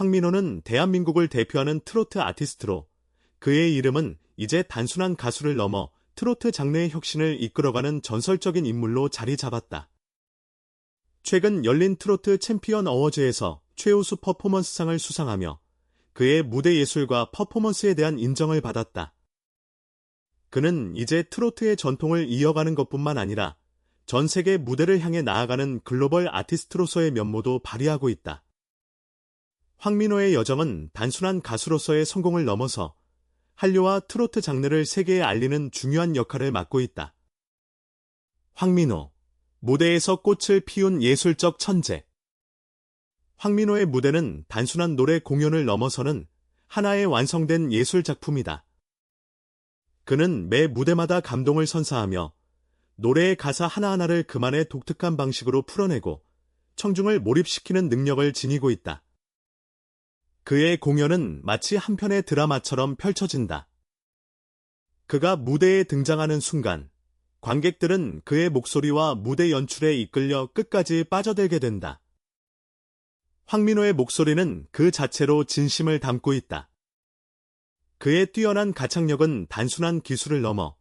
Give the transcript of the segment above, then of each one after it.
황민호는 대한민국을 대표하는 트로트 아티스트로 그의 이름은 이제 단순한 가수를 넘어 트로트 장르의 혁신을 이끌어가는 전설적인 인물로 자리 잡았다. 최근 열린 트로트 챔피언 어워즈에서 최우수 퍼포먼스상을 수상하며 그의 무대 예술과 퍼포먼스에 대한 인정을 받았다. 그는 이제 트로트의 전통을 이어가는 것뿐만 아니라 전 세계 무대를 향해 나아가는 글로벌 아티스트로서의 면모도 발휘하고 있다. 황민호의 여정은 단순한 가수로서의 성공을 넘어서 한류와 트로트 장르를 세계에 알리는 중요한 역할을 맡고 있다. 황민호, 무대에서 꽃을 피운 예술적 천재. 황민호의 무대는 단순한 노래 공연을 넘어서는 하나의 완성된 예술 작품이다. 그는 매 무대마다 감동을 선사하며 노래의 가사 하나하나를 그만의 독특한 방식으로 풀어내고 청중을 몰입시키는 능력을 지니고 있다. 그의 공연은 마치 한 편의 드라마처럼 펼쳐진다. 그가 무대에 등장하는 순간 관객들은 그의 목소리와 무대 연출에 이끌려 끝까지 빠져들게 된다. 황민호의 목소리는 그 자체로 진심을 담고 있다. 그의 뛰어난 가창력은 단순한 기술을 넘어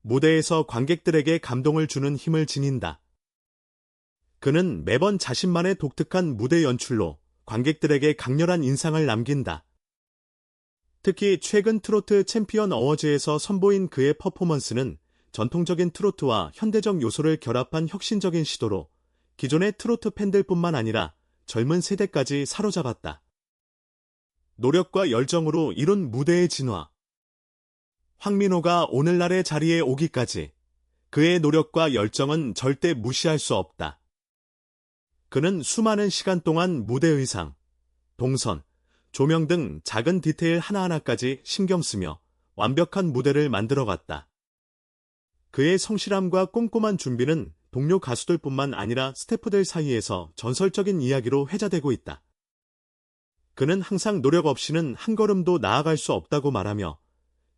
무대에서 관객들에게 감동을 주는 힘을 지닌다. 그는 매번 자신만의 독특한 무대 연출로 관객들에게 강렬한 인상을 남긴다. 특히 최근 트로트 챔피언 어워즈에서 선보인 그의 퍼포먼스는 전통적인 트로트와 현대적 요소를 결합한 혁신적인 시도로 기존의 트로트 팬들뿐만 아니라 젊은 세대까지 사로잡았다. 노력과 열정으로 이룬 무대의 진화. 황민호가 오늘날의 자리에 오기까지 그의 노력과 열정은 절대 무시할 수 없다. 그는 수많은 시간 동안 무대 의상, 동선, 조명 등 작은 디테일 하나하나까지 신경 쓰며 완벽한 무대를 만들어갔다. 그의 성실함과 꼼꼼한 준비는 동료 가수들뿐만 아니라 스태프들 사이에서 전설적인 이야기로 회자되고 있다. 그는 항상 노력 없이는 한 걸음도 나아갈 수 없다고 말하며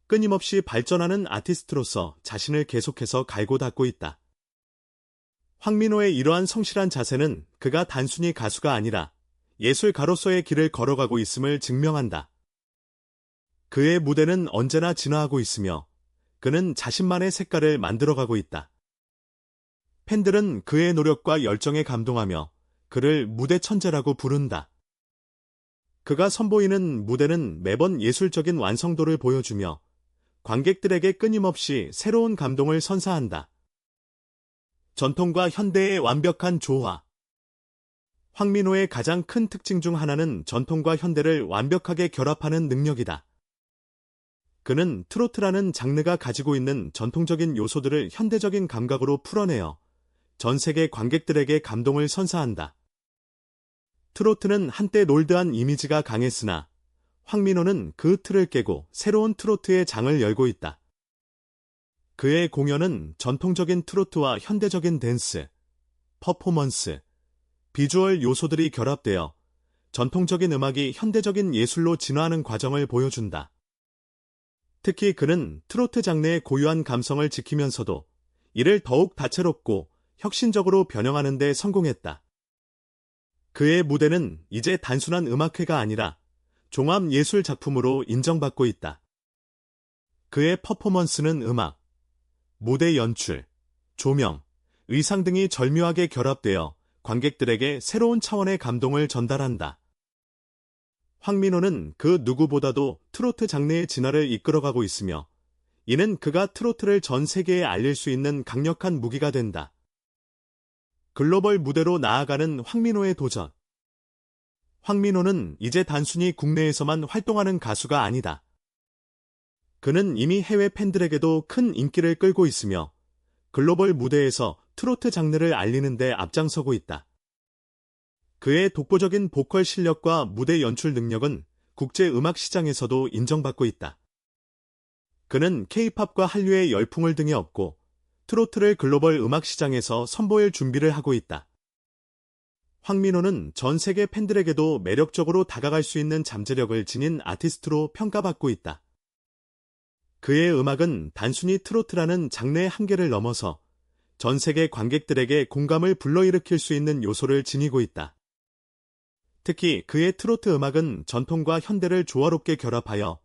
끊임없이 발전하는 아티스트로서 자신을 계속해서 갈고 닦고 있다. 황민호의 이러한 성실한 자세는 그가 단순히 가수가 아니라 예술가로서의 길을 걸어가고 있음을 증명한다. 그의 무대는 언제나 진화하고 있으며 그는 자신만의 색깔을 만들어가고 있다. 팬들은 그의 노력과 열정에 감동하며 그를 무대 천재라고 부른다. 그가 선보이는 무대는 매번 예술적인 완성도를 보여주며 관객들에게 끊임없이 새로운 감동을 선사한다. 전통과 현대의 완벽한 조화. 황민호의 가장 큰 특징 중 하나는 전통과 현대를 완벽하게 결합하는 능력이다. 그는 트로트라는 장르가 가지고 있는 전통적인 요소들을 현대적인 감각으로 풀어내어 전 세계 관객들에게 감동을 선사한다. 트로트는 한때 놀드한 이미지가 강했으나 황민호는 그 틀을 깨고 새로운 트로트의 장을 열고 있다. 그의 공연은 전통적인 트로트와 현대적인 댄스, 퍼포먼스, 비주얼 요소들이 결합되어 전통적인 음악이 현대적인 예술로 진화하는 과정을 보여준다. 특히 그는 트로트 장르의 고유한 감성을 지키면서도 이를 더욱 다채롭고 혁신적으로 변형하는 데 성공했다. 그의 무대는 이제 단순한 음악회가 아니라 종합 예술 작품으로 인정받고 있다. 그의 퍼포먼스는 음악, 무대 연출, 조명, 의상 등이 절묘하게 결합되어 관객들에게 새로운 차원의 감동을 전달한다. 황민호는 그 누구보다도 트로트 장르의 진화를 이끌어가고 있으며 이는 그가 트로트를 전 세계에 알릴 수 있는 강력한 무기가 된다. 글로벌 무대로 나아가는 황민호의 도전. 황민호는 이제 단순히 국내에서만 활동하는 가수가 아니다. 그는 이미 해외 팬들에게도 큰 인기를 끌고 있으며 글로벌 무대에서 트로트 장르를 알리는 데 앞장서고 있다. 그의 독보적인 보컬 실력과 무대 연출 능력은 국제 음악 시장에서도 인정받고 있다. 그는 케이팝과 한류의 열풍을 등에 업고 트로트를 글로벌 음악 시장에서 선보일 준비를 하고 있다. 황민호는 전 세계 팬들에게도 매력적으로 다가갈 수 있는 잠재력을 지닌 아티스트로 평가받고 있다. 그의 음악은 단순히 트로트라는 장르의 한계를 넘어서 전 세계 관객들에게 공감을 불러일으킬 수 있는 요소를 지니고 있다. 특히 그의 트로트 음악은 전통과 현대를 조화롭게 결합하여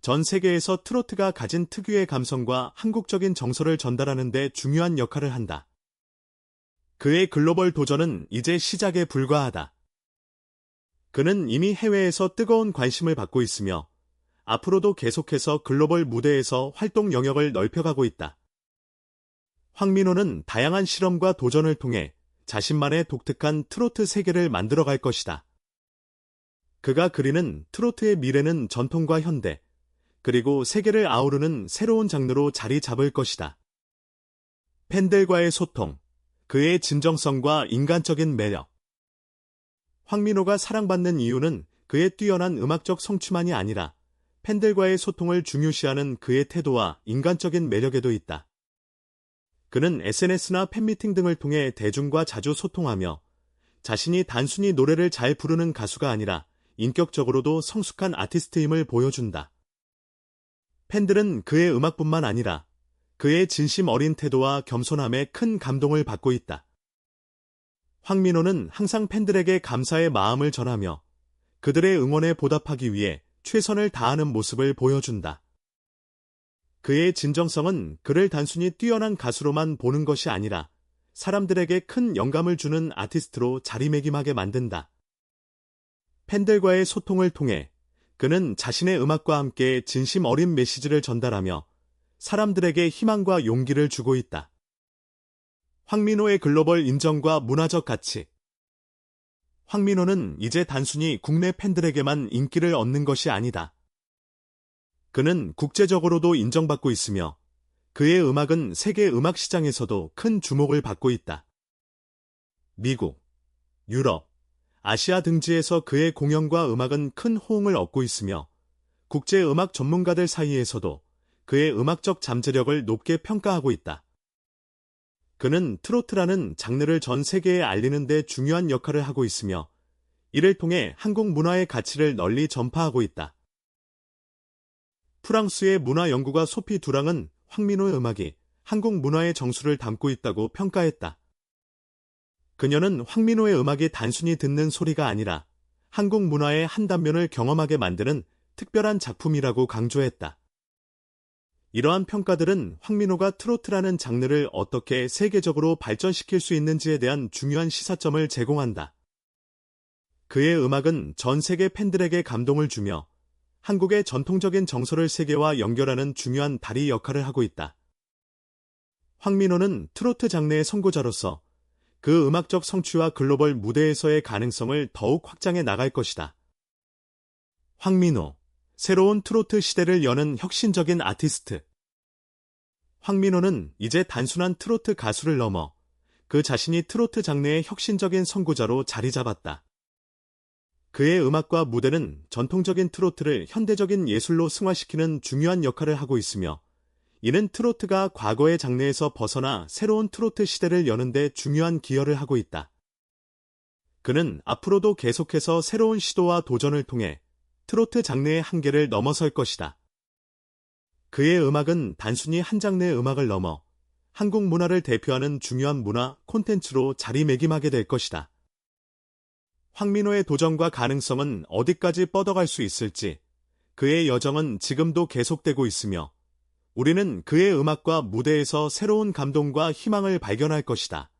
전 세계에서 트로트가 가진 특유의 감성과 한국적인 정서를 전달하는 데 중요한 역할을 한다. 그의 글로벌 도전은 이제 시작에 불과하다. 그는 이미 해외에서 뜨거운 관심을 받고 있으며 앞으로도 계속해서 글로벌 무대에서 활동 영역을 넓혀가고 있다. 황민호는 다양한 실험과 도전을 통해 자신만의 독특한 트로트 세계를 만들어갈 것이다. 그가 그리는 트로트의 미래는 전통과 현대, 그리고 세계를 아우르는 새로운 장르로 자리 잡을 것이다. 팬들과의 소통, 그의 진정성과 인간적인 매력. 황민호가 사랑받는 이유는 그의 뛰어난 음악적 성취만이 아니라 팬들과의 소통을 중요시하는 그의 태도와 인간적인 매력에도 있다. 그는 SNS나 팬미팅 등을 통해 대중과 자주 소통하며 자신이 단순히 노래를 잘 부르는 가수가 아니라 인격적으로도 성숙한 아티스트임을 보여준다. 팬들은 그의 음악뿐만 아니라 그의 진심 어린 태도와 겸손함에 큰 감동을 받고 있다. 황민호는 항상 팬들에게 감사의 마음을 전하며 그들의 응원에 보답하기 위해 최선을 다하는 모습을 보여준다. 그의 진정성은 그를 단순히 뛰어난 가수로만 보는 것이 아니라 사람들에게 큰 영감을 주는 아티스트로 자리매김하게 만든다. 팬들과의 소통을 통해 그는 자신의 음악과 함께 진심 어린 메시지를 전달하며 사람들에게 희망과 용기를 주고 있다. 황민호의 글로벌 인정과 문화적 가치. 황민호는 이제 단순히 국내 팬들에게만 인기를 얻는 것이 아니다. 그는 국제적으로도 인정받고 있으며 그의 음악은 세계 음악 시장에서도 큰 주목을 받고 있다. 미국, 유럽, 아시아 등지에서 그의 공연과 음악은 큰 호응을 얻고 있으며 국제 음악 전문가들 사이에서도 그의 음악적 잠재력을 높게 평가하고 있다. 그는 트로트라는 장르를 전 세계에 알리는 데 중요한 역할을 하고 있으며 이를 통해 한국 문화의 가치를 널리 전파하고 있다. 프랑스의 문화 연구가 소피 두랑은 황민호의 음악이 한국 문화의 정수를 담고 있다고 평가했다. 그녀는 황민호의 음악이 단순히 듣는 소리가 아니라 한국 문화의 한 단면을 경험하게 만드는 특별한 작품이라고 강조했다. 이러한 평가들은 황민호가 트로트라는 장르를 어떻게 세계적으로 발전시킬 수 있는지에 대한 중요한 시사점을 제공한다. 그의 음악은 전 세계 팬들에게 감동을 주며 한국의 전통적인 정서를 세계와 연결하는 중요한 다리 역할을 하고 있다. 황민호는 트로트 장르의 선구자로서 그 음악적 성취와 글로벌 무대에서의 가능성을 더욱 확장해 나갈 것이다. 황민호, 새로운 트로트 시대를 여는 혁신적인 아티스트. 황민호는 이제 단순한 트로트 가수를 넘어 그 자신이 트로트 장르의 혁신적인 선구자로 자리 잡았다. 그의 음악과 무대는 전통적인 트로트를 현대적인 예술로 승화시키는 중요한 역할을 하고 있으며 이는 트로트가 과거의 장르에서 벗어나 새로운 트로트 시대를 여는데 중요한 기여를 하고 있다. 그는 앞으로도 계속해서 새로운 시도와 도전을 통해 트로트 장르의 한계를 넘어설 것이다. 그의 음악은 단순히 한 장르의 음악을 넘어 한국 문화를 대표하는 중요한 문화 콘텐츠로 자리매김하게 될 것이다. 황민호의 도전과 가능성은 어디까지 뻗어갈 수 있을지 그의 여정은 지금도 계속되고 있으며 우리는 그의 음악과 무대에서 새로운 감동과 희망을 발견할 것이다.